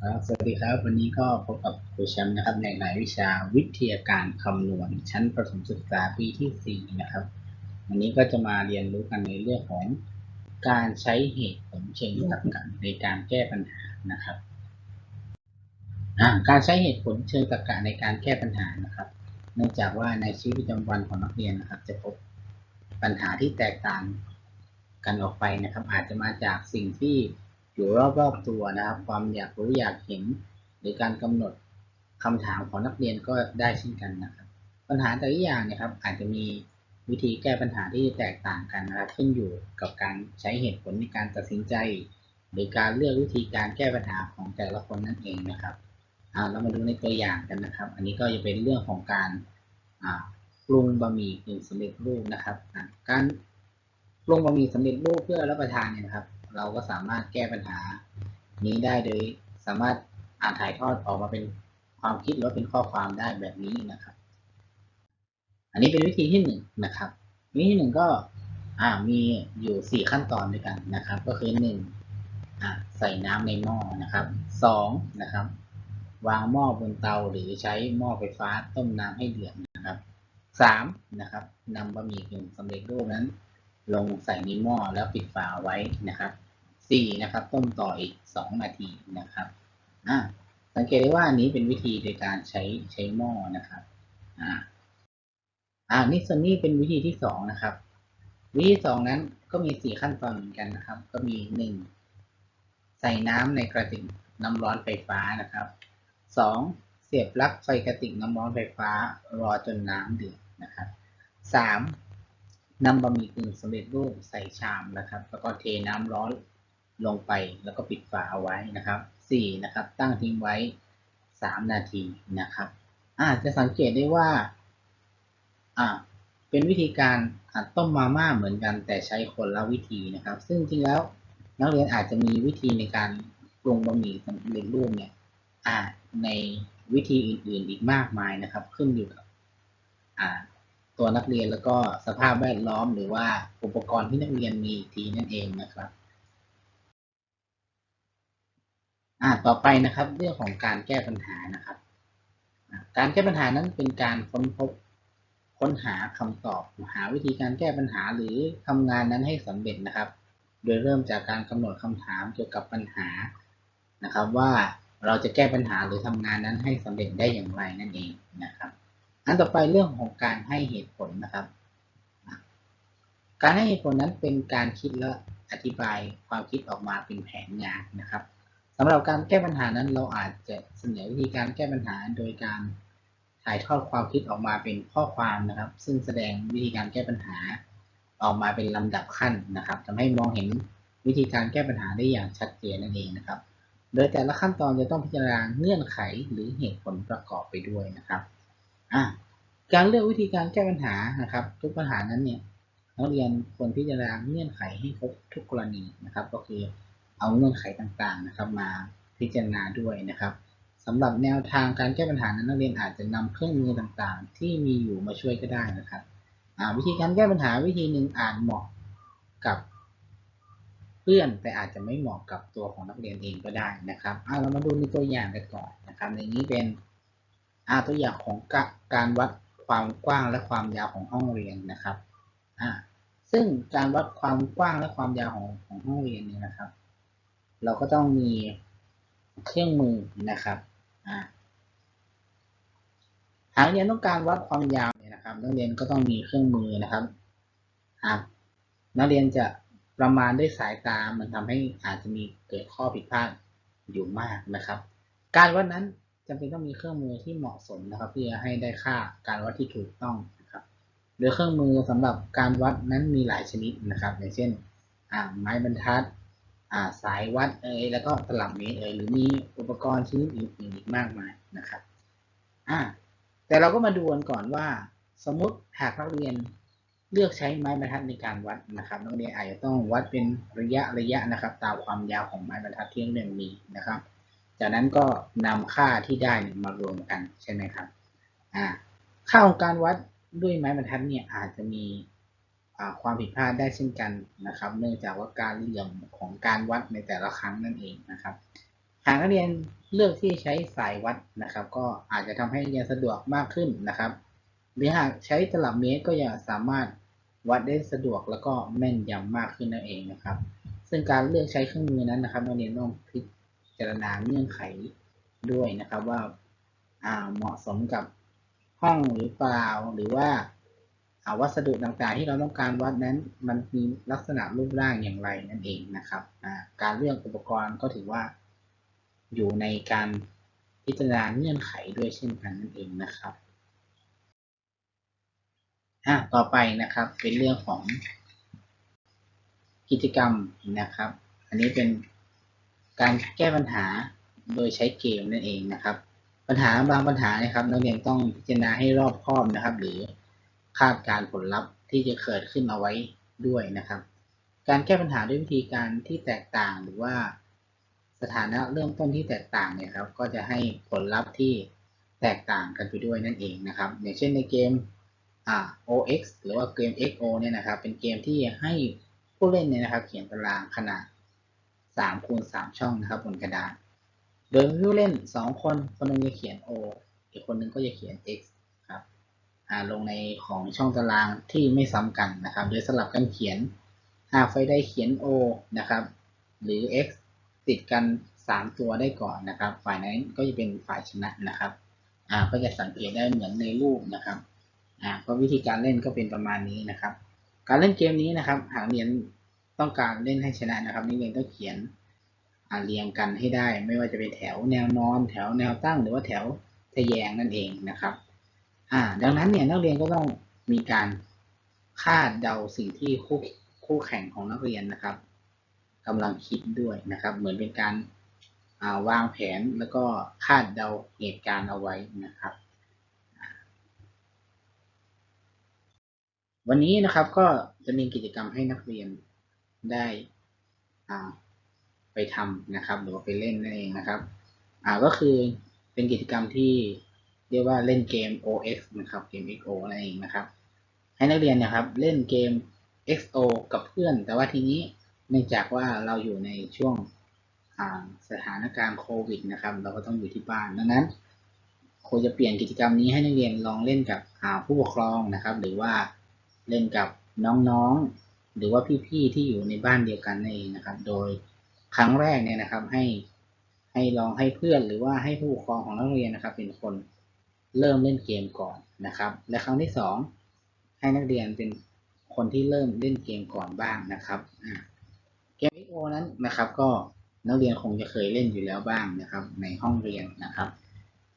ครับสวัสดีครับ วันนี้ก็พบกับครูแชมป์นะครับ ในรายวิชาวิทยาการคำนวณ ชั้นประถมศึกษาปีที่ 4 นะครับ วันนี้ก็จะมาเรียนรู้กันในเรื่องของการใช้เหตุผลเชิงตรรกะในการแก้ปัญหานะครับการใช้เหตุผลเชิงตรรกะในการแก้ปัญหานะครับ เนื่องจากว่าในชีวิตประจำวันของนักเรียนนะครับ จะพบปัญหาที่แตกต่างกันออกไปนะครับ อาจจะมาจากสิ่งที่ อยู่รอบๆตัวนะครับ ความอยากรู้อยากเห็น หรือการกำหนดคำถามของนักเรียนก็ได้เช่นกันนะครับ ปัญหาแต่ละอย่างเนะครับ อาจจะมีวิธีแก้ปัญหาที่แตกต่างกันนะครับขึ้นอยู่กับการใช้เหตุผลในการตัดสินใจ หรือการเลือกวิธีการแก้ปัญหาของแต่ละคนนั่นเองนะครับเรามาดูในตัวอย่างกันนะครับ อันนี้ก็จะเป็นเรื่องของการปรุงบะหมี่กึ่งสำเร็จรูปนะครับ การปรุงบะหมี่สำเร็จรูปเพื่อรับประทานเนี่ยนะครับ เราก็สามารถแก้ปัญหา นี้ได้โดยสามารถอ่านถ่ายทอดออกมาเป็นความคิดหรือเป็นข้อความได้แบบนี้นะครับ อันนี้เป็นวิธีที่หนึ่งนะครับ วิธีที่หนึ่งก็มีอยู่สี่ขั้นตอนด้วยกันนะครับ ก็คือหนึ่งใส่น้ำในหม้อนะครับสองนะครับ วางหม้อบนเตาหรือใช้หม้อไฟฟ้าต้มน้ำให้เดือดนะครับสามนะครับนำบะหมี่กึ่งสำเร็จรูปนั้น ลงใส่ในหม้อแล้วปิดฝาไว้นะครับ สี่นะครับ ต้มต่ออีกสองนาทีนะครับอ่าสังเกตได้ว่าอันนี้เป็นวิธีในการใช้ใช้หม้อนะครับอ่าอ่านี่ส่วนนี้เป็นวิธีที่สองนะครับ วิธีสองนั้นก็มีสี่ขั้นตอนเหมือนกันนะครับ ก็มีหนึ่งใส่น้ำในกระติกน้ำร้อนไฟฟ้านะครับสองเสียบปลั๊กไฟกระติกน้ำร้อนไฟฟ้ารอจนน้ำเดือดนะครับสามนำบะหมี่กึ่งสำเร็จรูปใส่ชามนะครับ แล้วก็เทน้ำร้อน ลงไปแล้วก็ปิดฝาเอาไว้นะครับสี่นะครับ ตั้งทิ้งไว้สามนาทีนะครับ อาจจะสังเกตได้ว่าอ่าเป็นวิธีการอ่าต้มมาม่าเหมือนกัน แต่ใช้คนละวิธีนะครับ ซึ่งจริงแล้วนักเรียนอาจจะมีวิธีในการปรุงบะหมี่สำเร็จรูปเนี่ยอ่าในวิธีอื่นๆอีกมากมายนะครับ ขึ้นอยู่กับอ่าตัวนักเรียนแล้วก็สภาพแวดล้อมหรือว่าอุปกรณ์ที่นักเรียนมีทีนั่นเองนะครับ อ่าต่อไปนะครับ เรื่องของการแก้ปัญหานะครับ การแก้ปัญหานั้นเป็นการค้นพบค้นหาคำตอบหาวิธีการแก้ปัญหาหรือทำงานนั้นให้สำเร็จนะครับ โดยเริ่มจากการกำหนดคำถามเกี่ยวกับปัญหานะครับ ว่าเราจะแก้ปัญหาหรือทำงานนั้นให้สำเร็จได้อย่างไรนั่นเองนะครับ อันต่อไปเรื่องของการให้เหตุผลนะครับ การให้เหตุผลนั้นเป็นการคิดและอธิบายความคิดออกมาเป็นแผนงานนะครับ สำหรับการแก้ปัญหานั้น เราอาจจะเสนอวิธีการแก้ปัญหาโดยการถ่ายทอดความคิดออกมาเป็นข้อความนะครับ ซึ่งแสดงวิธีการแก้ปัญหาออกมาเป็นลำดับขั้นนะครับทำให้มองเห็นวิธีการแก้ปัญหาได้อย่างชัดเจนนั่นเองนะครับ โดยแต่ละขั้นตอนจะต้องพิจารณาเงื่อนไขหรือเหตุผลประกอบไปด้วยนะครับอะการเลือกวิธีการแก้ปัญหานะครับ ทุกปัญหานั้นเนี่ยนักเรียนควรพิจารณาเงื่อนไขให้ครบทุกกรณีนะครับ ก็คือ เอาเงื่อนไขต่างๆนะครับ มาพิจารณาด้วยนะครับสำหรับแนวทางการแก้ปัญหานั้นนักเรียนอาจจะนำเครื่องมือต่างๆ ที่มีอยู่มาช่วยก็ได้นะครับวิธีการแก้ปัญหาวิธีหนึ่งอาจเหมาะกับเพื่อนแต่อาจจะไม่เหมาะกับตัวของนักเรียนเองก็ได้นะครับเอาเรามาดูในตัวอย่างกันก่อนนะครับ ในนี้เป็นตัวอย่างของกการวัดความกว้างและความยาวของห้องเรียนนะครับซึ่งการวัดความกว้างและความยาวของของห้องเรียนนี่นะครับ เราก็ต้องมีเครื่องมือนะครับหากเรียนต้องการวัดความยาวเนี่ยนะครับ นักเรียนก็ต้องมีเครื่องมือนะครับหากนักเรียนจะประมาณด้วยสายตา มันทำให้อาจจะมีเกิดข้อผิดพลาดอยู่มากนะครับ การวัดนั้นจำเป็นต้องมีเครื่องมือที่เหมาะสมนะครับเพื่อให้ได้ค่าการวัดที่ถูกต้องนะครับ โดยเครื่องมือสำหรับการวัดนั้นมีหลายชนิดนะครับ อย่างเช่นไม้บรรทัด สายวัดเอ่ยแล้วก็ตลับเมตรเอ่ยหรือมีอุปกรณ์ชนิดอื่นๆอีกมากมายนะครับอ่าแต่เราก็มาดูกันก่อนว่า สมมติหากนักเรียนเลือกใช้ไม้บรรทัดในการวัดนะครับนักเรียนอาจจะต้องวัดเป็นระยะระยะนะครับ ตามความยาวของไม้บรรทัดที่นักเรียนมีนะครับ จากนั้นก็นำค่าที่ได้มารวมกันใช่ไหมครับอ่าค่าของการวัดด้วยไม้บรรทัดเนี่ยอาจจะมี ความผิดพลาดได้เช่นกันนะครับ เนื่องจากว่าการเหลี่ยมของการวัดในแต่ละครั้งนั่นเองนะครับหากนักเรียนเลือกที่ใช้สายวัดนะครับ ก็อาจจะทำให้เรียนสะดวกมากขึ้นนะครับ หรือหากใช้ตลับเมตรก็จะสามารถวัดได้สะดวกแล้วก็แม่นยำมากขึ้นนั่นเองนะครับ ซึ่งการเลือกใช้เครื่องมือนั้นนะครับนักเรียนต้องพิจารณาเงื่อนไขด้วยนะครับว่าาเหมาะสมกับห้องหรือเปล่าหรือว่า วัสดุต่างๆ ที่เราต้องการวัดนั้น มันมีลักษณะรูปร่างอย่างไรนั่นเองนะครับ การเลือกอุปกรณ์ก็ถือว่า อยู่ในการพิจารณาเงื่อนไขด้วยเช่นกันนั่นเองนะครับต่อไปนะครับเป็นเรื่องของกิจกรรมนะครับ อันนี้เป็นการแก้ปัญหาโดยใช้เกมนั่นเองนะครับ ปัญหาบางปัญหานะครับนักเรียนต้องพิจารณาให้รอบคอบนะครับ หรือ คาดการ์ผลลัพธ์ที่จะเกิดขึ้นเอาไว้ด้วยนะครับ การแก้ปัญหาด้วยวิธีการที่แตกต่างหรือว่าสถานะเริ่มต้นที่แตกต่างเนี่ยครับ ก็จะให้ผลลัพธ์ที่แตกต่างกันไปด้วยนั่นเองนะครับ อย่างเช่นในเกมอ่า OX หรือว่าเกม XO เนี่ยนะครับ เป็นเกมที่ให้ผู้เล่นเนี่ยนะครับ เขียนตารางขนาด3คูณ3ช่องนะครับบนกระดาษ โดยผู้เล่น 2 คน คนหนึงจะเขียน O อีกคนหนึงก็จะเขียน X ลงในของช่องตารางที่ไม่ซ้ำกันนะครับ โดยสลับกันเขียนหากไฟได้เขียน O นะครับ หรือ X ติดกัน 3 ตัวได้ก่อนนะครับ ฝ่ายนั้นก็จะเป็นฝ่ายชนะนะครับอ่าก็จะสังเกตได้เหมือนในรูปนะครับอ่าก็วิธีการเล่นก็เป็นประมาณนี้นะครับ การเล่นเกมนี้นะครับ หากเรียนต้องการเล่นให้ชนะนะครับนักเรียนต้องเขียนเรียงกันให้ได้ ไม่ว่าจะเป็นแถวแนวนอน แถวแนวตั้ง หรือว่าแถวทะแยงนั่นเองนะครับ อ่า ดังนั้นเนี่ยนักเรียนก็ต้องมีการคาดเดาสิ่งที่คู่คู่แข่งของนักเรียนนะครับกำลังคิดด้วยนะครับ เหมือนเป็นการาวางแผนแล้วก็คาดเดาเหตุการณ์เอาไว้นะครับ วันนี้นะครับก็จะมีกิจกรรมให้นักเรียนได้ไปทำนะครับ หรือว่าไปเล่นนั่นเองนะครับ ก็คือเป็นกิจกรรมที่ รียกว่าเล่นเกม OX นะครับเกม XO นั่นเองนะครับ ให้นักเรียนนะครับเล่นเกม XO กับเพื่อน แต่ว่าทีนี้เนื่องจากว่าเราอยู่ในช่วงสถานการณ์โควิดนะครับ เราก็ต้องอยู่ที่บ้านดังนั้นครูจะเปลี่ยนกิจกรรมนี้ให้นักเรียนลองเล่นกับผู้ปกครองนะครับ หรือว่าเล่นกับน้องๆ หรือว่าพี่ๆที่อยู่ในบ้านเดียวกันนั่นเองนะครับ โดยครั้งแรกเนี่ยนะครับให้ให้ลองให้เพื่อนหรือว่าให้ผู้ปกครองของนักเรียนนะครับ เป็นคน เริ่มเล่นเกมก่อนนะครับ และครั้งที่สองให้นักเรียนเป็นคนที่เริ่มเล่นเกมก่อนบ้างนะครับเกม XO นั้นนะครับ ก็นักเรียนคงจะเคยเล่นอยู่แล้วบ้างนะครับ ในห้องเรียนนะครับ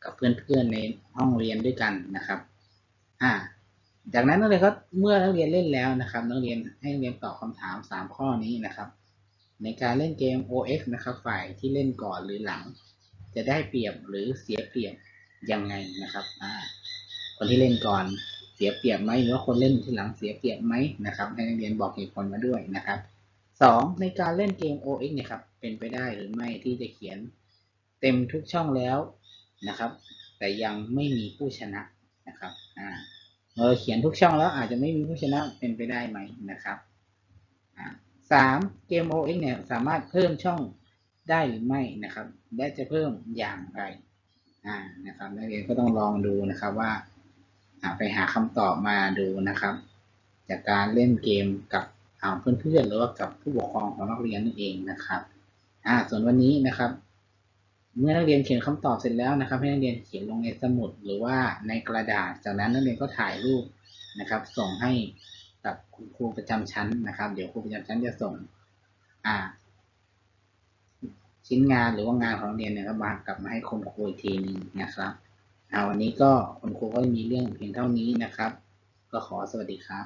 กับเพื่อนๆในห้องเรียนด้วยกันนะครับอ่าจากนั้นนักเรียนก็เมื่อนักเรียนเล่นแล้วนะครับ นักเรียนให้นักเรียนตอบคำถาม 3 ข้อนี้นะครับ ในการเล่นเกม OX นะครับ ฝ่ายที่เล่นก่อนหรือหลัง จะได้เปรียบหรือเสียเปรียบ ยังไงนะครับอ่าคนที่เล่นก่อนเสียเปรียบไหมหรือว่าคนเล่นที่หลังเสียเปรียบไหมนะครับ ให้นักเรียนบอกเหตุผลมาด้วยนะครับสองในการเล่นเกม OX เนี่ยครับเป็นไปได้หรือไม่ที่จะเขียนเต็มทุกช่องแล้วนะครับ แต่ยังไม่มีผู้ชนะนะครับอ่าเราเขียนทุกช่องแล้วอาจจะไม่มีผู้ชนะเป็นไปได้ไหมนะครับสามเกม OX เนี่ยสามารถเพิ่มช่องได้หรือไม่นะครับ และจะเพิ่มอย่างไร นะครับนักเรียนก็ต้องลองดูนะครับว่าไปหาคำตอบมาดูนะครับ จากการเล่นเกมกับเพื่อนๆหรือว่ากับผู้ปกครองของนักเรียนนั่นเองนะครับอ่าส่วนวันนี้นะครับ เมื่อนักเรียนเขียนคำตอบเสร็จแล้วนะครับ ให้นักเรียนเขียนลงในสมุดหรือว่าในกระดาษ จากนั้นนักเรียนก็ถ่ายรูปนะครับ ส่งให้กับคุณครูประจำชั้นนะครับ เดี๋ยวครูประจำชั้นจะส่งอ่า ชิ้นงานหรือว่างานของนักเรียนเนี่ยครับมากลับมาให้คุณครูอีกทีนึงนะครับเอาวันนี้ก็คุณครูก็มีเรื่องเพียงเท่านี้นะครับ ก็ขอสวัสดีครับ